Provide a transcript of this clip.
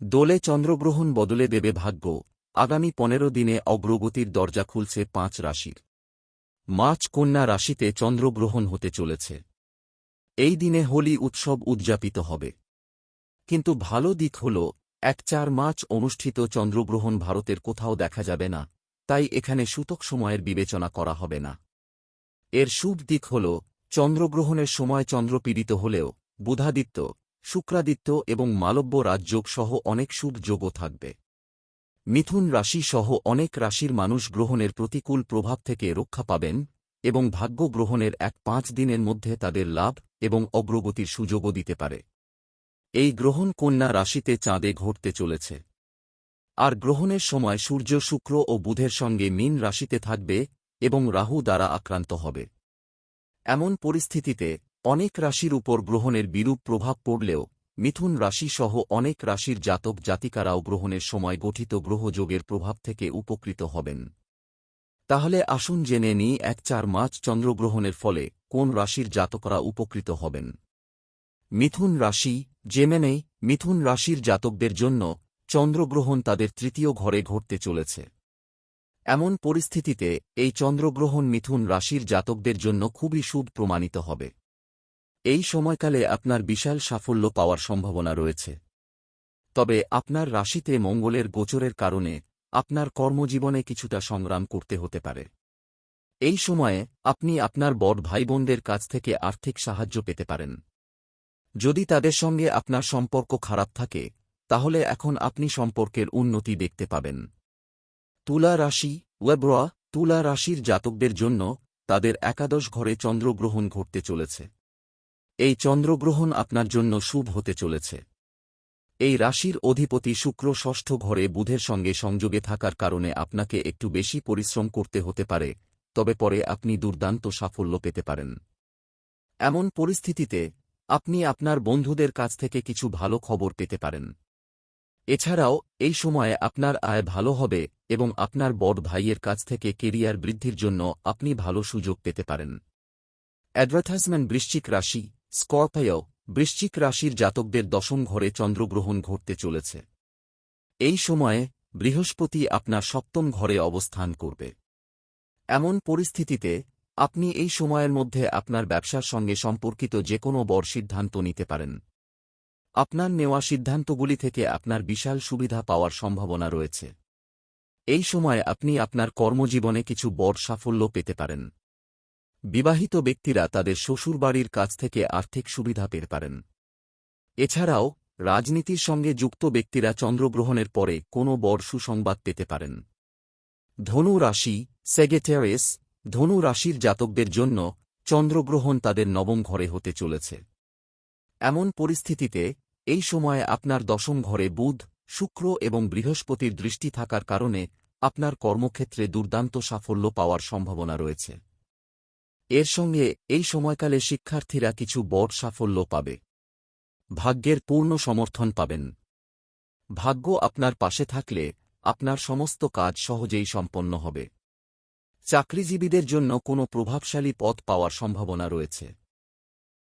দোলে চন্দ্রগ্রহণ বদলে দেবে ভাগ্য। আগামী পনেরো দিনে অগ্রগতির দরজা খুলছে পাঁচ রাশির। মার্চ কন্যা রাশিতে চন্দ্রগ্রহণ হতে চলেছে। এই দিনে হোলি উৎসব উদযাপিত হবে। কিন্তু ভালো দিক হল, এক চার মার্চ অনুষ্ঠিত চন্দ্রগ্রহণ ভারতের কোথাও দেখা যাবে না, তাই এখানে সূতক সময়ের বিবেচনা করা হবে না। এর শুভ দিক হল, চন্দ্রগ্রহণের সময় চন্দ্রপীড়িত হলেও বুধাদিত্য শুক্রাদিত্য এবং মালব্য রাজযোগ সহ অনেক শুভ যোগও থাকবে। মিথুন রাশি সহ অনেক রাশির মানুষ গ্রহণের প্রতিকূল প্রভাব থেকে রক্ষা পাবেন এবং ভাগ্য গ্রহণের এক পাঁচ দিনের মধ্যে তাদের লাভ এবং অগ্রগতির সুযোগও দিতে পারে। এই গ্রহণ কন্যা রাশিতে চাঁদে ঘটতে চলেছে। আর গ্রহণের সময় সূর্য, শুক্র ও বুধের সঙ্গে মীন রাশিতে থাকবে এবং রাহু দ্বারা আক্রান্ত হবে। এমন পরিস্থিতিতে অনেক রাশির উপর গ্রহণের বিরূপ প্রভাব পড়লেও, মিথুন রাশি সহ অনেক রাশির জাতক জাতিকারাও গ্রহণের সময় গঠিত গ্রহযোগের প্রভাব থেকে উপকৃত হবেন। তাহলে আসুন জেনে নিই এক চার মার্চ চন্দ্রগ্রহণের ফলে কোন রাশির জাতকরা উপকৃত হবেন। মিথুন রাশি, জেমেনে, মিথুন রাশির জাতকদের জন্য চন্দ্রগ্রহণ তাদের তৃতীয় ঘরে ঘটতে চলেছে। এমন পরিস্থিতিতে এই চন্দ্রগ্রহণ মিথুন রাশির জাতকদের জন্য খুবই শুভ প্রমাণিত হবে। এই সময়কালে আপনার বিশাল সাফল্য পাওয়ার সম্ভাবনা রয়েছে। তবে আপনার রাশিতে মঙ্গলের গোচরের কারণে আপনার কর্মজীবনে কিছুটা সংগ্রাম করতে হতে পারে। এই সময়ে আপনি আপনার বড় ভাইবোনদের কাছ থেকে আর্থিক সাহায্য পেতে পারেন। যদি তাদের সঙ্গে আপনার সম্পর্ক খারাপ থাকে, তাহলে এখন আপনি সম্পর্কের উন্নতি দেখতে পাবেন। তুলা রাশি ওয়েব্রা তুলা রাশির জাতকদের জন্য তাদের একাদশ ঘরে চন্দ্রগ্রহণ ঘটতে চলেছে। এই চন্দ্রগ্রহণ আপনার জন্য শুভ হতে চলেছে। এই রাশির অধিপতি শুক্র ষষ্ঠ ঘরে বুধের সঙ্গে সংযোগে থাকার কারণে আপনাকে একটু বেশি পরিশ্রম করতে হতে পারে, তবে পরে আপনি দুর্দান্ত সাফল্য পেতে পারেন। এমন পরিস্থিতিতে, আপনি আপনার বন্ধুদের কাছ থেকে কিছু ভালো খবর পেতে পারেন। এছাড়াও, এই সময়ে আপনার আয় ভালো হবে এবং আপনার বড় ভাইয়ের কাছ থেকে কেরিয়ার বৃদ্ধির জন্য আপনি ভালো সুযোগ পেতে পারেন। অ্যাডভার্টাইজমেন্ট বৃশ্চিক রাশি স্কর্পায় বৃশ্চিক রাশির জাতকদের দশম ঘরে চন্দ্রগ্রহণ ঘটতে চলেছে। এই সময়ে বৃহস্পতি আপনার সপ্তম ঘরে অবস্থান করবে। এমন পরিস্থিতিতে আপনি এই সময়ের মধ্যে আপনার ব্যবসার সঙ্গে সম্পর্কিত যে কোনো বড় সিদ্ধান্ত নিতে পারেন। আপনার নেওয়া সিদ্ধান্তগুলি থেকে আপনার বিশাল সুবিধা পাওয়ার সম্ভাবনা রয়েছে। এই সময় আপনি আপনার কর্মজীবনে কিছু বড় সাফল্য পেতে পারেন। বিবাহিত ব্যক্তিরা তাদের শ্বশুরবাড়ির কাছ থেকে আর্থিক সুবিধা পেতে পারেন। এছাড়াও, রাজনীতির সঙ্গে যুক্ত ব্যক্তিরা চন্দ্রগ্রহণের পরে কোনো বড় সুসংবাদ পেতে পারেন। ধনু রাশি সেগেটেরিস ধনু রাশির জাতকদের জন্য চন্দ্রগ্রহণ তাদের নবম ঘরে হতে চলেছে। এমন পরিস্থিতিতে, এই সময়ে আপনার দশম ঘরে বুধ, শুক্র এবং বৃহস্পতির দৃষ্টি থাকার কারণে আপনার কর্মক্ষেত্রে দুর্দান্ত সাফল্য পাওয়ার সম্ভাবনা রয়েছে। এর সঙ্গে এই সময়কালে শিক্ষার্থীরা কিছু বড় সাফল্য পাবে। ভাগ্যের পূর্ণ সমর্থন পাবেন। ভাগ্য আপনার পাশে থাকলে আপনার সমস্ত কাজ সহজেই সম্পন্ন হবে। চাকরিজীবীদের জন্য কোনো প্রভাবশালী পথ পাওয়ার সম্ভাবনা রয়েছে।